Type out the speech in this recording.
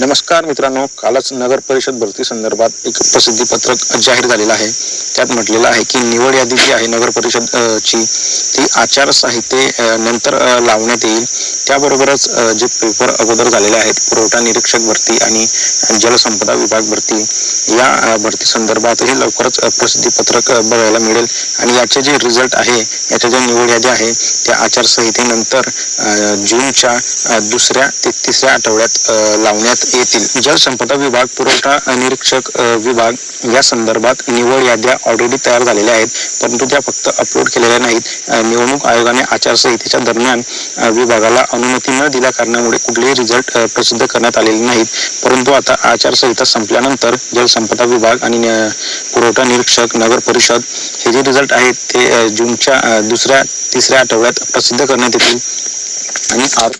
नमस्कार मित्रांनो कालच नगर परिषद भरती संदर्भात एक प्रसिद्धी पत्रक जाहीर झालेलं आहे. त्यात म्हटलेलं आहे की निवड यादी जी आहे नगर परिषद ची ती आचारसंहिते नंतर लावण्यात येईल. त्याबरोबरच जे पेपर अगोदर झालेले आहेत पुरवठा निरीक्षक भरती आणि जलसंपदा विभाग भरती या भरती संदर्भातही लवकरच प्रसिद्धीपत्रक बघायला मिळेल. आणि याचे जे रिझल्ट आहे याच्या ज्या निवड याद्या आहे त्या आचारसंहितेनंतर जूनच्या दुसऱ्या ते तिसऱ्या आठवड्यात लावण्यात येतील. जलसंपदा विभाग पुरवठा निरीक्षक विभाग या संदर्भात निवड याद्या ऑलरेडी तयार झालेल्या आहेत. परंतु त्या फक्त अपलोड केलेल्या नाहीत. निवडणूक आयोगाने आचारसंहितेच्या दरम्यान विभागाला अनुमती न दिल्या कारणामुळे कुठलेही रिझल्ट प्रसिद्ध करण्यात आलेले नाहीत. परंतु आता आचारसंहिता संपल्यानंतर जलसंपदा विभाग आणि पुरवठा निरीक्षक नगर परिषद हे जे रिझल्ट आहेत ते जूनच्या दुसऱ्या तिसऱ्या आठवड्यात प्रसिद्ध करण्यात येतील. आणि आर